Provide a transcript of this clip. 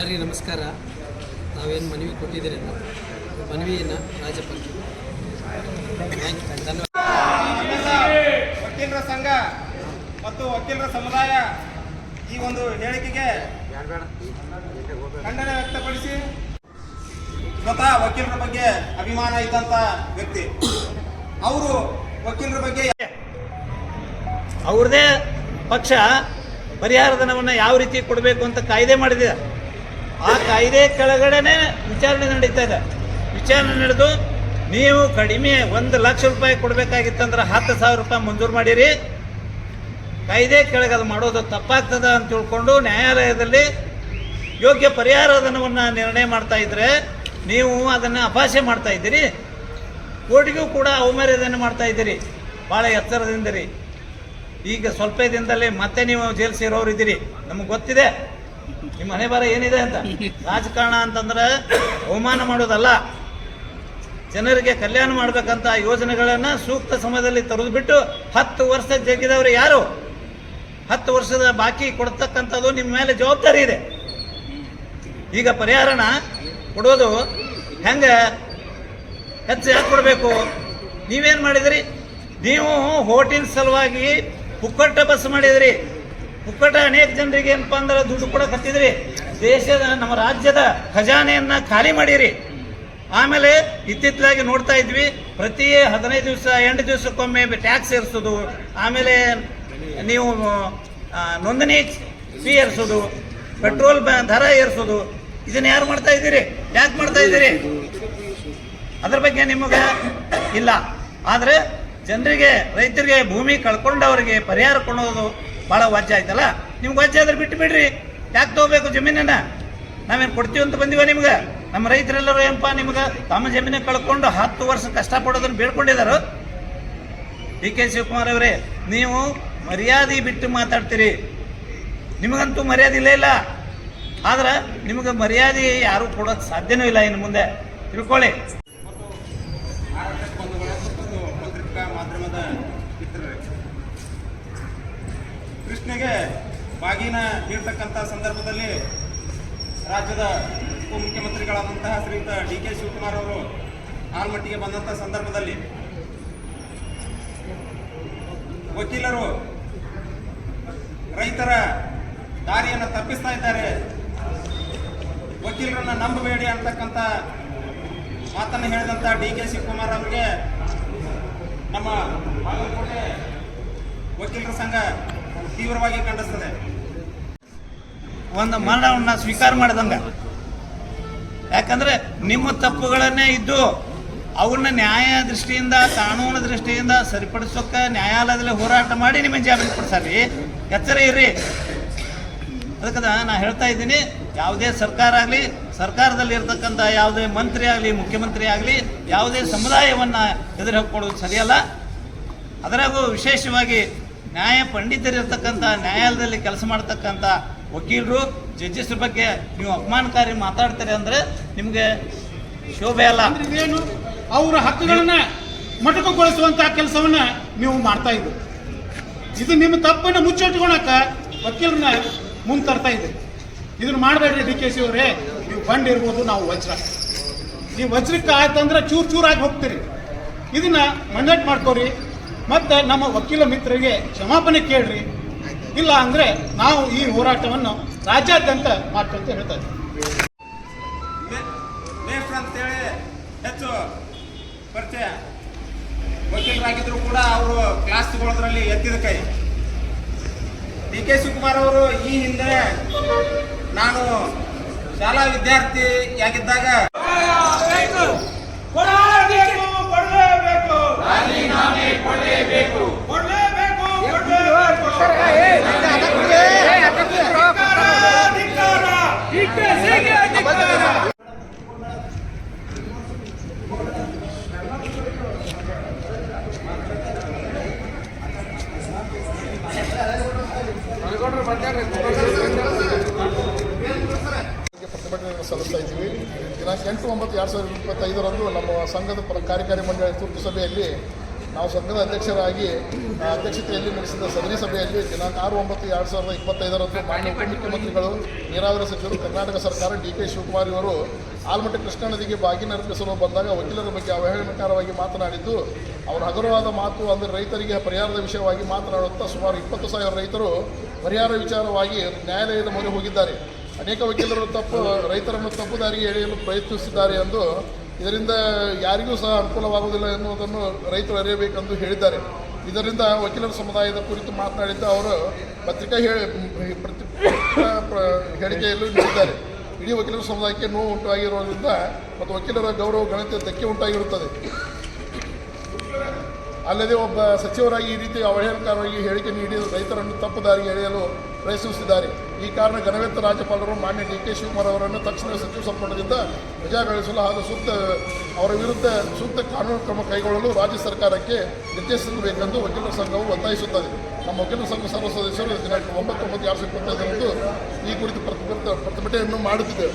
ಸರಿ ನಮಸ್ಕಾರ. ನಾವೇನು ಮನವಿ ಕೊಟ್ಟಿದ್ದೀರಿ ಮನವಿಯನ್ನು ರಾಜ್ಯಪಾಲ ಧನ್ಯವಾದ. ವಕೀಲರ ಸಂಘ ಮತ್ತು ವಕೀಲರ ಸಮುದಾಯ ಈ ಒಂದು ಹೇಳಿಕೆಗೆ ಖಂಡನೆ ವ್ಯಕ್ತಪಡಿಸಿ ಸ್ವತಃ ವಕೀಲರ ಬಗ್ಗೆ ಅಭಿಮಾನ ಇದ್ದಂತ ವ್ಯಕ್ತಿ. ಅವರು ವಕೀಲರ ಬಗ್ಗೆ ಅವ್ರದೇ ಪಕ್ಷ ಪರಿಹಾರ ಧನವನ್ನು ಯಾವ ರೀತಿ ಕೊಡಬೇಕು ಅಂತ ಕಾಯ್ದೆ ಮಾಡಿದೆ. ಆ ಕಾಯ್ದೆ ಕೆಳಗಡೆನೆ ವಿಚಾರಣೆ ನಡೀತಾ ಇದೆ. ವಿಚಾರಣೆ ನಡೆದು ನೀವು ಕಡಿಮೆ ಒಂದು ಲಕ್ಷ ರೂಪಾಯಿ ಕೊಡಬೇಕಾಗಿತ್ತಂದ್ರೆ ಹತ್ತು ಸಾವಿರ ರೂಪಾಯಿ ಮಂಜೂರು ಮಾಡಿರಿ. ಕಾಯ್ದೆ ಕೆಳಗೆ ಅದು ಮಾಡೋದು ತಪ್ಪಾಗ್ತದ ಅಂತ ತಿಳ್ಕೊಂಡು ನ್ಯಾಯಾಲಯದಲ್ಲಿ ಯೋಗ್ಯ ಪರಿಹಾರ ಧನವನ್ನು ನಿರ್ಣಯ ಮಾಡ್ತಾ ಇದ್ರೆ ನೀವು ಅದನ್ನು ಅಪಾಸೆ ಮಾಡ್ತಾ ಇದ್ದೀರಿ. ಕೋರ್ಟಿಗೂ ಕೂಡ ಅವಮರ್ಯಾದೆಯನ್ನು ಮಾಡ್ತಾ ಇದ್ದೀರಿ. ಭಾಳ ಎತ್ತರದಿಂದ ರೀ ಈಗ ಸ್ವಲ್ಪ ದಿನದಲ್ಲಿ ಮತ್ತೆ ನೀವು ಜೈಲು ಸೇರೋರು ಇದ್ದೀರಿ ನಮಗೆ ಗೊತ್ತಿದೆ. ನಿಮ್ಮ ಮನೆ ಬಾರ ಏನಿದೆ ಅಂತ? ರಾಜಕಾರಣ ಅಂತಂದ್ರೆ ಅವಮಾನ ಮಾಡೋದಲ್ಲ. ಜನರಿಗೆ ಕಲ್ಯಾಣ ಮಾಡ್ಬೇಕಂತ ಯೋಜನೆಗಳನ್ನು ಸೂಕ್ತ ಸಮಯದಲ್ಲಿ ತರೋದು ಬಿಟ್ಟು ಹತ್ತು ವರ್ಷ ಜಗ್ಗಿದವರು ಯಾರು? ಹತ್ತು ವರ್ಷದ ಬಾಕಿ ಕೊಡ್ತಕ್ಕಂಥದ್ದು ನಿಮ್ಮ ಮೇಲೆ ಜವಾಬ್ದಾರಿ ಇದೆ. ಈಗ ಪರಿಹಾರನ ಕೊಡೋದು ಹೆಂಗೆ? ಹೆಚ್ಚು ಯಾಕೆ ಕೊಡಬೇಕು? ನೀವೇನು ಮಾಡಿದಿರಿ? ನೀವು ಹೋಟಿನ ಸಲುವಾಗಿ ಪುಕ್ಕಟ್ಟ ಬಸ್ ಮಾಡಿದ್ರಿ. ಪುಕ್ಕಟ ಅನೇಕ ಜನರಿಗೆ ಏನಪ್ಪ ಅಂದ್ರೆ ದುಡ್ಡು ಕೂಡ ಕಟ್ಟಿದ್ರಿ. ದೇಶದ ನಮ್ಮ ರಾಜ್ಯದ ಖಜಾನೆಯನ್ನ ಖಾಲಿ ಮಾಡಿರಿ. ಆಮೇಲೆ ಇತ್ತಿತ್ತಲಾಗಿ ನೋಡ್ತಾ ಇದ್ವಿ, ಪ್ರತಿ ಹದಿನೈದು ದಿವಸ, ಎಂಟು ದಿವಸಕ್ಕೊಮ್ಮೆ ಟ್ಯಾಕ್ಸ್ ಏರಿಸೋದು, ಆಮೇಲೆ ನೀವು ನೋಂದಣಿ ಫೀ ಏರಿಸೋದು, ಪೆಟ್ರೋಲ್ ದರ ಏರಿಸೋದು, ಇದನ್ನ ಯಾರು ಮಾಡ್ತಾ ಇದ್ದೀರಿ? ಯಾಕೆ ಮಾಡ್ತಾ ಇದ್ದೀರಿ? ಅದ್ರ ಬಗ್ಗೆ ನಿಮಗೆ ಇಲ್ಲ. ಆದರೆ ಜನರಿಗೆ, ರೈತರಿಗೆ ಭೂಮಿ ಕಳ್ಕೊಂಡವರಿಗೆ ಪರಿಹಾರ ಕೊಡೋದು ಭಾಳ ವಾಜ್ಯ ಆಯ್ತಲ್ಲ? ನಿಮ್ಗೆ ವಾಜ್ಯ ಆದ್ರೆ ಬಿಟ್ಟು ಬಿಡ್ರಿ ಯಾಕೆ ತಗೋಬೇಕು ಜಮೀನನ್ನ? ನಾವೇನು ಕೊಡ್ತೀವಿ ಅಂತ ಬಂದಿವ ನಿಮ್ಗೆ? ನಮ್ಮ ರೈತರೆಲ್ಲರೂ ಏನಪ್ಪ ನಿಮ್ಗೆ ತಮ್ಮ ಜಮೀನ ಕಳ್ಕೊಂಡು ಹತ್ತು ವರ್ಷ ಕಷ್ಟಪಡೋದನ್ನು ಬೇಡ್ಕೊಂಡಿದ್ದಾರೆ ಡಿ ಕೆ ಶಿವಕುಮಾರ್ ಅವರೇ, ನೀವು ಮರ್ಯಾದೆ ಬಿಟ್ಟು ಮಾತಾಡ್ತೀರಿ. ನಿಮಗಂತೂ ಮರ್ಯಾದೆ ಇಲ್ಲೇ ಇಲ್ಲ. ಆದ್ರೆ ನಿಮಗೆ ಮರ್ಯಾದೆ ಯಾರೂ ಕೊಡೋಕೆ ಸಾಧ್ಯನೂ ಇಲ್ಲ ಇನ್ನು ಮುಂದೆ. ತಿಳ್ಕೊಳ್ಳಿ. ಕೃಷ್ಣಗೆ ಬಾಗಿನ ನೀಡ್ತಕ್ಕಂಥ ಸಂದರ್ಭದಲ್ಲಿ ರಾಜ್ಯದ ಉಪಮುಖ್ಯಮಂತ್ರಿಗಳಾದಂತಹ ಶ್ರೀಯುತ ಡಿ ಕೆ ಶಿವಕುಮಾರ್ ಅವರು ಆಲ್ಮಟ್ಟಿಗೆ ಬಂದಂಥ ಸಂದರ್ಭದಲ್ಲಿ ವಕೀಲರು ರೈತರ ದಾರಿಯನ್ನು ತಪ್ಪಿಸ್ತಾ ಇದ್ದಾರೆ. ವಕೀಲರನ್ನ ನಂಬಬೇಡಿ ಅಂತಕ್ಕಂಥ ಮಾತನ್ನು ಹೇಳಿದಂಥ ಡಿ ಕೆ ಶಿವಕುಮಾರ್ ಅವರಿಗೆ ನಮ್ಮ ಬಾಗಲಕೋಟೆ ವಕೀಲರ ಸಂಘ ತೀವ್ರವಾಗಿ ಖಂಡಿಸ್ತದೆ. ಒಂದು ಮರಣವನ್ನ ಸ್ವೀಕಾರ ಮಾಡಿದಂಗ. ಯಾಕಂದ್ರೆ ನಿಮ್ಮ ತಪ್ಪುಗಳನ್ನೇ ಇದ್ದು ಅವನ್ನ ನ್ಯಾಯ ದೃಷ್ಟಿಯಿಂದ, ಕಾನೂನು ದೃಷ್ಟಿಯಿಂದ ಸರಿಪಡಿಸೋಕೆ ನ್ಯಾಯಾಲಯದಲ್ಲಿ ಹೋರಾಟ ಮಾಡಿ ನಿಮ್ಮ ಜಾಮೀನು ಕೊಡ್ಸಾರಿ. ಎಚ್ಚರ ಇರ್ರಿ. ಅದಕ್ಕೆ ನಾ ಹೇಳ್ತಾ ಇದ್ದೀನಿ, ಯಾವುದೇ ಸರ್ಕಾರ ಆಗಲಿ, ಸರ್ಕಾರದಲ್ಲಿ ಇರತಕ್ಕಂಥ ಯಾವುದೇ ಮಂತ್ರಿ ಆಗಲಿ, ಮುಖ್ಯಮಂತ್ರಿ ಆಗಲಿ, ಯಾವುದೇ ಸಮುದಾಯವನ್ನು ಎದುರು ಹಾಕ್ಕೊಳ್ಳೋದು ಸರಿಯಲ್ಲ. ಅದರಾಗೂ ವಿಶೇಷವಾಗಿ ನ್ಯಾಯ ಪಂಡಿತರಿರ್ತಕ್ಕಂಥ, ನ್ಯಾಯಾಲಯದಲ್ಲಿ ಕೆಲಸ ಮಾಡ್ತಕ್ಕಂಥ ವಕೀಲರು ಜಡ್ಜಸ್ ಬಗ್ಗೆ ನೀವು ಅಪಮಾನಕಾರಿ ಮಾತಾಡ್ತಾರೆ ಅಂದರೆ ನಿಮಗೆ ಶೋಭೆ ಅಲ್ಲ. ಏನು ಅವರ ಹಕ್ಕುಗಳನ್ನ ಮೊಟಕುಗೊಳಿಸುವಂತಹ ಕೆಲಸವನ್ನ ನೀವು ಮಾಡ್ತಾ ಇದ್ದೀರಿ. ಇದು ನಿಮ್ಮ ತಪ್ಪನ್ನು ಮುಚ್ಚಿಟ್ಕೊಳಕ ವಕೀಲರನ್ನ ಮುಂದೆ ತರ್ತಾ ಇದೆ ಇದನ್ನ ಮಾಡಬೇಡ್ರಿ ಡಿ ಕೆ ಸಿ ಅವರೇ. ನೀವು ಬಂಡ್ ಇರ್ಬೋದು, ನಾವು ವಜ್ರ. ನೀವು ವಜ್ರಕ್ಕೆ ಆಯ್ತಂದ್ರೆ ಚೂರು ಚೂರಾಗಿ ಹೋಗ್ತೀರಿ. ಇದನ್ನ ಮಂಡೇಟ್ ಮಾಡ್ಕೋರಿ. ಮತ್ತೆ ನಮ್ಮ ವಕೀಲ ಮಿತ್ರರಿಗೆ ಕ್ಷಮಾಪಣೆ ಕೇಳ್ರಿ ಇಲ್ಲ ಅಂದ್ರೆ ನಾವು ಈ ಹೋರಾಟವನ್ನು ರಾಜ್ಯಾದ್ಯಂತ ಮಾಡ್ತಂತ ಹೇಳ್ತಾ ಇದ್ದೀವಿ ಅಂತೇಳಿ ಹೆಚ್ಚು ಪರಿಚಯ ವಕೀಲರಾಗಿದ್ರು ಕೂಡ ಅವರು ಕ್ಲಾಸ್ ತಗೊಳ್ಳೋದ್ರಲ್ಲಿ ಎತ್ತಿದ ಕೈ ಡಿ ಕೆ ಶಿವಕುಮಾರ್ ಅವರು ಈ ಹಿಂದೆ ನಾನು ಶಾಲಾ ವಿದ್ಯಾರ್ಥಿಯಾಗಿದ್ದಾಗ ಬಗ್ಗೆ ಪ್ರತಿಭಟನೆಯನ್ನು ಸಲ್ಲಿಸ್ತಾ ಇದ್ದೀವಿ. ದಿನಾಂಕ ಎಂಟು ಒಂಬತ್ತು ಎರಡು ಸಾವಿರದ ಇಪ್ಪತ್ತೈದರಂದು ನಮ್ಮ ಸಂಘದ ಕಾರ್ಯಕಾರಿ ಮಂಡಳಿ ತುರ್ತು ಸಭೆಯಲ್ಲಿ ನಾವು ಸಂಘದ ಅಧ್ಯಕ್ಷರಾಗಿ ಅಧ್ಯಕ್ಷತೆಯಲ್ಲಿ ನಡೆಸಿದ ಸದರಿ ಸಭೆಯಲ್ಲಿ ದಿನಾಂಕ ಆರು ಒಂಬತ್ತು ಎರಡು ಸಾವಿರದ ಇಪ್ಪತ್ತೈದರಂದು ಮಾನ್ಯ ಮುಖ್ಯಮಂತ್ರಿಗಳು, ನೀರಾವರಿ ಸಚಿವರು, ಕರ್ನಾಟಕ ಸರ್ಕಾರ ಡಿ ಕೆ ಶಿವಕುಮಾರ್ ಇವರು ಆಲ್ಮಟ್ಟಿ ಕೃಷ್ಣಾ ನದಿಗೆ ಬಾಗಿ ಅರ್ಪಿಸಲು ಬಂದಾಗ ವಕೀಲರ ಬಗ್ಗೆ ಅವಹೇಳನಕಾರವಾಗಿ ಮಾತನಾಡಿದ್ದು, ಅವರ ಹಗುರವಾದ ಮಾತು ಅಂದರೆ ರೈತರಿಗೆ ಪರಿಹಾರದ ವಿಷಯವಾಗಿ ಮಾತನಾಡುತ್ತಾ ಸುಮಾರು ಇಪ್ಪತ್ತು ಸಾವಿರ ರೈತರು ಪರಿಹಾರ ವಿಚಾರವಾಗಿ ನ್ಯಾಯಾಲಯದ ಮೊರೆ ಹೋಗಿದ್ದಾರೆ. ಅನೇಕ ವಕೀಲರು ತಪ್ಪು, ರೈತರನ್ನು ತಪ್ಪು ದಾರಿಗೆ ಎಳೆಯಲು ಪ್ರಯತ್ನಿಸಿದ್ದಾರೆ ಎಂದು ಇದರಿಂದ ಯಾರಿಗೂ ಸಹ ಅನುಕೂಲವಾಗುವುದಿಲ್ಲ ಎನ್ನುವುದನ್ನು ರೈತರು ಅರಿಯಬೇಕೆಂದು ಹೇಳಿದ್ದಾರೆ. ಇದರಿಂದ ವಕೀಲರ ಸಮುದಾಯದ ಕುರಿತು ಮಾತನಾಡಿದ್ದ ಅವರು, ಪತ್ರಿಕಾ ಹೇಳಿ ಪ್ರತಿ, ಪ್ರ- ಹೇಳಿಕೆಯಲ್ಲೂ ನೀಡಿದ್ದಾರೆ. ಇಡೀ ವಕೀಲರ ಸಮುದಾಯಕ್ಕೆ ನೋವು ಉಂಟಾಗಿರೋದ್ರಿಂದ ಮತ್ತು ವಕೀಲರ ಗೌರವ ಘನತೆ ಧಕ್ಕೆ ಉಂಟಾಗಿರುತ್ತದೆ. ಅಲ್ಲದೆ ಒಬ್ಬ ಸಚಿವರಾಗಿ ಈ ರೀತಿ ಅವಹೇಳನಕಾರವಾಗಿ ಹೇಳಿಕೆ ನೀಡಿ ರೈತರನ್ನು ತಪ್ಪು ದಾರಿ ಎಳೆಯಲು ಪ್ರಯತ್ನಿಸಿದ್ದಾರೆ ಈ ಕಾರಣ ಗಣವೆತ್ತ ರಾಜ್ಯಪಾಲರು ಮಾನ್ಯ ಡಿ ಕೆ ಶಿವಕುಮಾರ್ ಅವರನ್ನು ತಕ್ಷಣ ಸಚಿವ ಸಂಪುಟದಿಂದ ವಜಾಗೊಳಿಸಲು ಹಾಗೂ ಸೂಕ್ತ ಅವರ ವಿರುದ್ಧ ಸೂಕ್ತ ಕಾನೂನು ಕ್ರಮ ಕೈಗೊಳ್ಳಲು ರಾಜ್ಯ ಸರ್ಕಾರಕ್ಕೆ ನಿರ್ದೇಶಿಸಬೇಕೆಂದು ವಕೀಲರ ಸಂಘವು ಒತ್ತಾಯಿಸುತ್ತದೆ. ನಮ್ಮ ವಕೀಲರ ಸಂಘ ಸರ್ವ ಸದಸ್ಯರು ದಿನಾಂಕ ಒಂಬತ್ತು ಒಂಬತ್ತು ಎರಡು ಸಾವಿರದ ಇಪ್ಪತ್ತೈದರಂದು ಈ ಕುರಿತು ಪ್ರತಿಭಟನೆ ಪ್ರತಿಭಟನೆಯನ್ನು ಮಾಡುತ್ತಿದ್ದೇವೆ